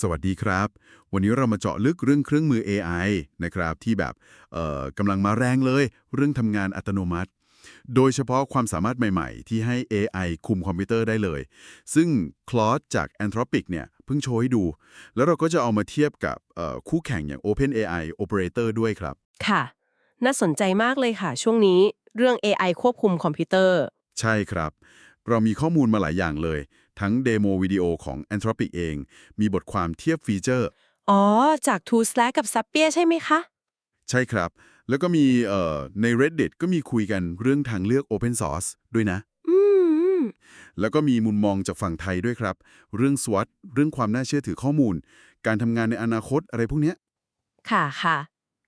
สวัสดีครับ วันนี้เรามาเจาะลึกเรื่องเครื่องมือ AI นะครับ ที่แบบเอ่อกำลังมาแรงเลย เรื่องทำงานอัตโนมัติ โดยเฉพาะความสามารถใหม่ๆ ที่ให้ AI คุมคอมพิวเตอร์ได้เลย ซึ่ง Claude จาก Anthropic เนี่ยเพิ่งโชว์ให้ดู แล้วเราก็จะเอามาเทียบกับเอ่อคู่แข่งอย่าง OpenAI Operator ด้วยครับ ค่ะ น่าสนใจมากเลยค่ะ ช่วงนี้เรื่อง AI ควบคุมคอมพิวเตอร์ ใช่ครับ เรามีข้อมูลมาหลายอย่างเลย ทั้งเดโมวิดีโอของ Anthropic เอง มีบทความเทียบฟีเจอร์ อ๋อ จาก t o Slack กับ Zapier ใช่ไหมคะ ใช่ครับ แล้วก็มีเอ่อใน Reddit ก็มีคุยกันเรื่องทางเลือก Open Source ด้วยนะอืมแล้วก็มีมุมมองจากฝั่งไทยด้วยครับ เรื่อง SWOT เรื่องความน่าเชื่อถือข้อมูล การทำงานในอนาคตอะไรพวกเนี้ยค่ะค่ะ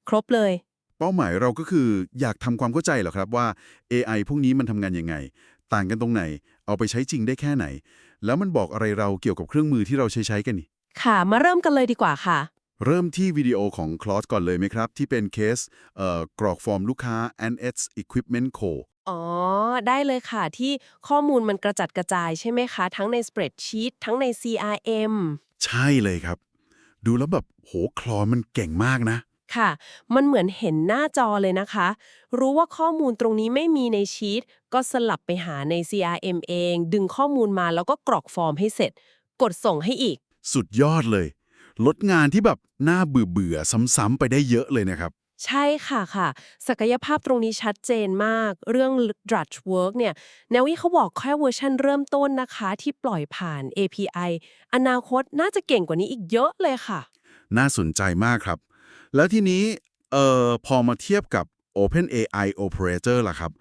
ครบเลย เป้าหมายเราก็คืออยากทำความเข้าใจเหรอครับว่า AI พวกนี้มันทำงานยังไง ต่างกันตรงไหน เอาไปใช้จริงได้แค่ไหน แล้วมันบอกอะไรเราเกี่ยวกับเครื่องมือที่เราใช้ใช้กันนี่ ค่ะ มาเริ่มกันเลยดีกว่าค่ะ เริ่มที่วิดีโอของ c l o s ก่อนเลยไหมครับ ที่เป็นเคสเอ่อกรอกฟอร์มลูกค้า NX Equipment Co อ๋อ ได้เลยค่ะที่ข้อมูลมันกระจัดกระจายใช่ไหมคะ ทั้งใน Spreadsheet ทั้งใน CRM ใช่เลยครับ ดูแล้วแบบโหคลอมันเก่งมากนะ ค่ะ มันเหมือนเห็นหน้าจอเลยนะคะ รู้ว่าข้อมูลตรงนี้ไม่มีในชีตก็สลับไปหาใน CRM เอง ดึงข้อมูลมาแล้วก็กรอกฟอร์มให้เสร็จ กดส่งให้อีก สุดยอดเลย ลดงานที่แบบน่าเบื่อเบื่อๆซ้ำๆไปได้เยอะเลยนะครับ ใช่ค่ะค่ะ ศักยภาพตรงนี้ชัดเจนมาก เรื่อง Drudge Work เนี่ยแนววิเขาบอกแค่เวอร์ชันเริ่มต้นนะคะ ที่ปล่อยผ่าน API อนาคตน่าจะเก่งกว่านี้อีกเยอะเลยค่ะ น่าสนใจมากครับ แล้วทีนี้เอ่อพอมาเทียบกับ OpenAI Operator ล่ะครับ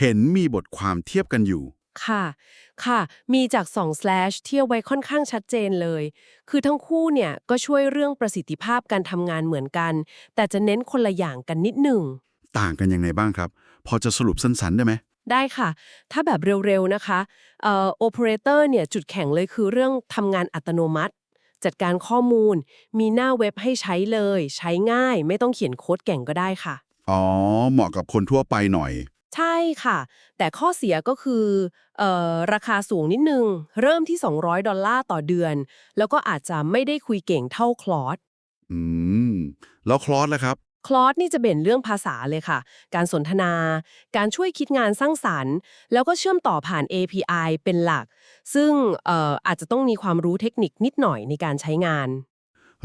เห็นมีบทความเทียบกันอยู่ ค่ะ ค่ะ มีจาก 2 slash เที่ยวไว้ค่อนข้างชัดเจนเลย คือทั้งคู่เนี่ยก็ช่วยเรื่องประสิทธิภาพการทำงานเหมือนกัน แต่จะเน้นคนละอย่างกันนิดหนึ่ง ต่างกันยังไงบ้างครับ พอจะสรุปสั้นๆได้ไหม ได้ค่ะ ถ้าแบบเร็วๆนะคะเอ่อ operator เนี่ยจุดแข็งเลยคือเรื่องทำงานอัตโนมัติ จัดการข้อมูล มีหน้าเว็บให้ใช้เลย ใช้ง่าย ไม่ต้องเขียนโค้ดเก่งก็ได้ค่ะ อ๋อ เหมาะกับคนทั่วไปหน่อย ใช่ค่ะ แต่ข้อเสียก็คือเอ่อราคาสูงนิดนึง เริ่มที่ 200 ดอลลาร์ต่อเดือน แล้วก็อาจจะไม่ได้คุยเก่งเท่าคลอสอืม แล้วคลอสล่ะครับ คลอสนี่จะเบ่นเรื่องภาษาเลยค่ะ การสนทนา การช่วยคิดงานสร้างสรรค์ แล้วก็เชื่อมต่อผ่าน API เป็นหลัก ซึ่งเอ่ออาจจะต้องมีความรู้เทคนิคนิดหน่อยในการใช้งาน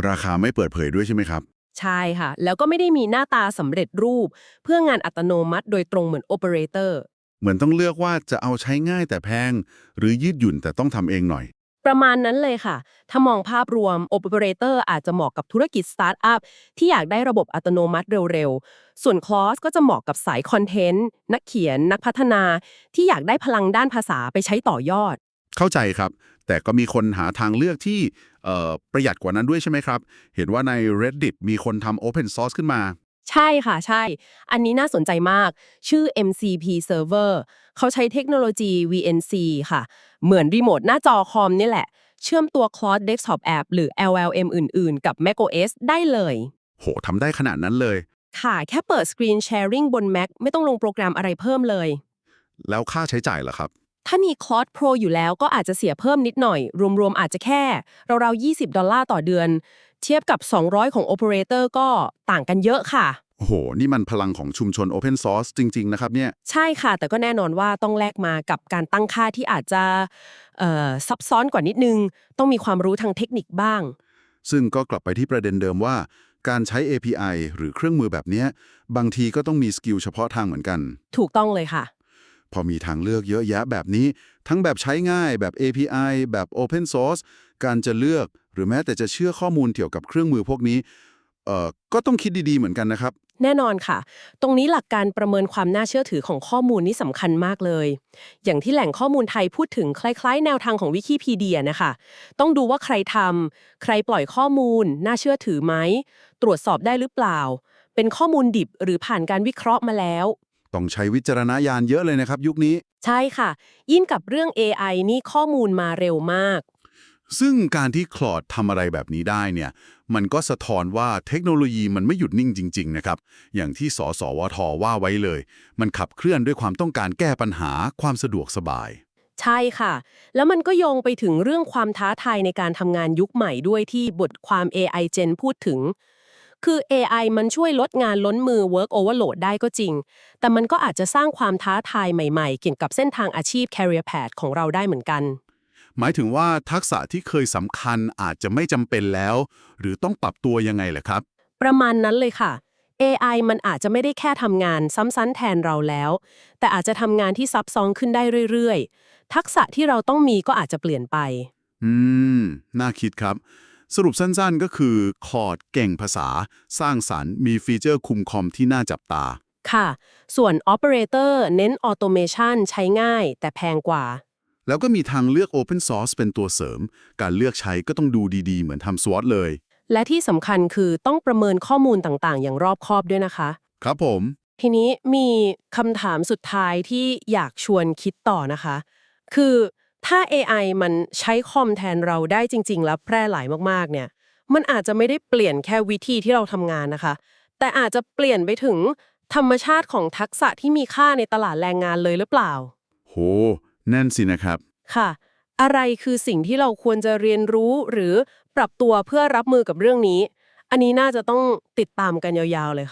ราคาไม่เปิดเผยด้วยใช่ไหมครับ ใช่ค่ะ แล้วก็ไม่ได้มีหน้าตาสำเร็จรูป เพื่องานอัตโนมัติโดยตรงเหมือนโอเปอเรเตอร์เหมือนต้องเลือกว่าจะเอาใช้ง่ายแต่แพง หรือยืดหยุ่นแต่ต้องทำเองหน่อย ประมาณนั้นเลยค่ะ ถ้ามองภาพรวม Operator อร์อาจจะเหมาะกับธุรกิจสตาร์ทอัพที่อยากได้ระบบอัตโนมัติเร็วๆ ส่วน Close ก็จะเหมาะกับสายคอนเทนต์ นักเขียน นักพัฒนา ที่อยากได้พลังด้านภาษาไปใช้ต่อยอด เข้าใจครับ แต่ก็มีคนหาทางเลือกที่ประหยัดกว่านั้นด้วยใช่ไหมครับ เห็นว่าใน Reddit มีคนทำ Open Source ขึ้นมา ใช่ค่ะใช่ อันนี้น่าสนใจมาก ชื่อ MCP Server เขาใช้เทคโนโลยี VNC ค่ะ เหมือนรีโมทหน้าจอคอมนี่แหละ เชื่อมตัว Cloud Desktop App หรือ LLM อื่น ๆ กับ macOS ได้เลย โหทำได้ขนาดนั้นเลย ค่ะ แค่เปิด Screen Sharing บน Mac ไม่ต้องลงโปรแกรมอะไรเพิ่มเลย แล้วค่าใช้จ่ายล่ะครับ ถ้ามี Cloud Pro อยู่แล้วก็อาจจะเสียเพิ่มนิดหน่อย รวม ๆ อาจจะแค่ ราวๆ20 ดอลลาร์ต่อเดือน เทียบกับ 200 ของ Operator ก็ต่างกันเยอะค่ะ โอ้โห นี่มันพลังของชุมชน Open Source จริง ๆ นะครับเนี่ย ใช่ค่ะ แต่ก็แน่นอนว่าต้องแลกมากับการตั้งค่าที่อาจจะเอ่อซับซ้อนกว่านิดนึง ต้องมีความรู้ทางเทคนิคบ้าง ซึ่งก็กลับไปที่ประเด็นเดิมว่า การใช้ API หรือเครื่องมือแบบเนี้ยบางทีก็ต้องมีสกิลเฉพาะทางเหมือนกัน ถูกต้องเลยค่ะ พอมีทางเลือกเยอะแยะแบบนี้ ทั้งแบบใช้ง่ายแบบ API แบบ Open Source การจะเลือกหรือแม้แต่จะเชื่อข้อมูลเกี่ยวกับเครื่องมือพวกนี้เอ่อก็ต้องคิดดีๆเหมือนกันนะครับ แน่นอนค่ะ ตรงนี้หลักการประเมินความน่าเชื่อถือของข้อมูลนี่สำคัญมากเลย อย่างที่แหล่งข้อมูลไทยพูดถึงคล้าย ๆ แนวทางของวิกิพีเดียนะคะ ต้องดูว่าใครทำใครปล่อยข้อมูล น่าเชื่อถือไหม ตรวจสอบได้หรือเปล่า เป็นข้อมูลดิบหรือผ่านการวิเคราะห์มาแล้ว ต้องใช้วิจารณญาณเยอะเลยนะครับ ยุคนี้ ใช่ค่ะ ยิ่งกับเรื่อง AI นี่ข้อมูลมาเร็วมาก ซึ่งการที่คลอดทำอะไรแบบนี้ได้เนี่ย มันก็สะท้อนว่าเทคโนโลยีมันไม่หยุดนิ่งจริง ๆ นะครับ อย่างที่สสวทว่าไว้เลย มันขับเคลื่อนด้วยความต้องการแก้ปัญหาความสะดวกสบายใช่ค่ะ แล้วมันก็โยงไปถึงเรื่องความท้าทายในการทำงานยุคใหม่ด้วยที่บทความ AI Gen พูดถึง คือ AI มันช่วยลดงานล้นมือ work overload ได้ก็จริง แต่มันก็อาจจะสร้างความท้าทายใหม่ๆ เกี่ยวกับเส้นทางอาชีพ career path ของเราได้เหมือนกัน หมายถึงว่าทักษะที่เคยสำคัญอาจจะไม่จำเป็นแล้ว หรือต้องปรับตัวยังไงล่ะครับ ประมาณนั้นเลยค่ะ AI มันอาจจะไม่ได้แค่ทำงานซ้ำๆแทนเราแล้ว แต่อาจจะทำงานที่ซับซ้อนขึ้นได้เรื่อยๆ ทักษะที่เราต้องมีก็อาจจะเปลี่ยนไป อืม น่าคิดครับ สรุปสั้นๆก็คือ คอร์ดเก่งภาษา สร้างสรรค์มีฟีเจอร์คุมคอมที่น่าจับตา ค่ะ ส่วน Operator เน้น Automation ใช้ง่ายแต่แพงกว่า แล้วก็มีทางเลือก Open Source เป็นตัวเสริม การเลือกใช้ก็ต้องดูดีๆ เหมือนทำ SWOT เลย และที่สำคัญคือต้องประเมินข้อมูลต่างๆ อย่างรอบคอบด้วยนะคะ ครับผม ทีนี้มีคำถามสุดท้ายที่อยากชวนคิดต่อนะคะ คือ ถ้า AI มันใช้คอมแทนเราได้จริง ๆ แล้วแพร่หลายมากๆ เนี่ย มันอาจจะไม่ได้เปลี่ยนแค่วิธีที่เราทำงานนะคะ แต่อาจจะเปลี่ยนไปถึงธรรมชาติของทักษะที่มีค่าในตลาดแรงงานเลยหรือเปล่า โหแน่นสินะครับ ค่ะ อะไรคือสิ่งที่เราควรจะเรียนรู้หรือปรับตัวเพื่อรับมือกับเรื่องนี้ อันนี้น่าจะต้องติดตามกันยาวๆเลยค่ะ